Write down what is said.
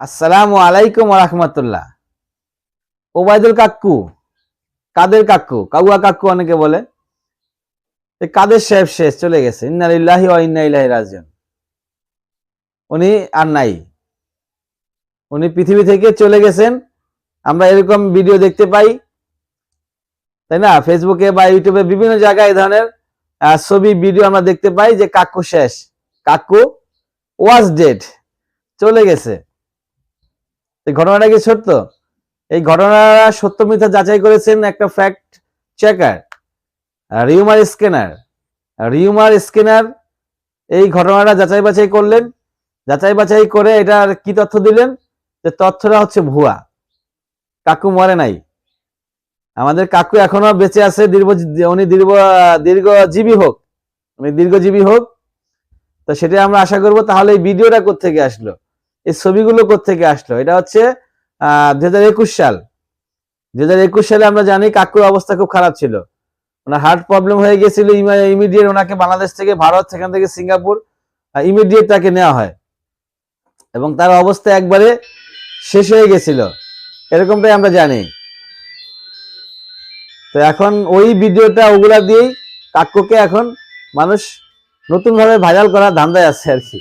আসসালামু আলাইকুম রহমতুল্লাহ। ওবায়দুল কাকু, কাদের কাকু? কাউয়া কাকু অনেকে বলে। কাদের সাহেব শেষ, চলে গেছে। ইন্নালিল্লাহি ওয়া ইন্না ইলাইহি রাজিউন। উনি আর নাই। উনি পৃথিবী থেকে চলে গেছেন। আমরা এরকম ভিডিও দেখতে পাই। তাই না? ফেসবুকে বা ইউটিউবে বিভিন্ন জায়গায় এই ধরনের ছবি, ভিডিও আমরা দেখতে পাই যে কাকু শেষ। কাকু ওয়াজ ডেড চলে গেছে। এই ঘটনাটা কি সত্য? এই ঘটনাটা সত্য মিথ্যা যাচাই করেছেন একটা fact checker rumour scanner. Rumour scanner এই ঘটনাটা যাচাই বাছাই করলেন। যাচাই বাছাই করে এটার কি তথ্য দিলেন? যে তথ্যটা হচ্ছে ভুয়া। কাকু মরে নাই। আমাদের কাকু এখনও বেঁচে আছে, দীর্ঘ উনি দীর্ঘ, দীর্ঘজীবী হোক। উনি দীর্ঘজীবী হোক। তো সেটা আমরা আশা করব, তাহলে এই ভিডিওটা কোথেকে আসলো? এই ছবিগুলো কোথেকে আসলো? এটা হচ্ছে দুই সাল। দুই হাজার একুশ সালে আমরা জানি কাকুর অবস্থা খুব খারাপ ছিল। ওনার হার্ট প্রবলেম হয়ে গেছিল ইমিডিয়েট ওনাকে বাংলাদেশ থেকে ভারত, সেখান থেকে সিঙ্গাপুর ইমিডিয়েট তাকে নেওয়া হয়। এবং তার অবস্থা একবারে শেষ হয়ে গেছিল এরকমটাই আমরা জানি। তো এখন ওই ভিডিওটা ওগুলা দিয়েই কাকুকে এখন মানুষ নতুনভাবে ভাইরাল করার ধান্দায় আছে আর কি।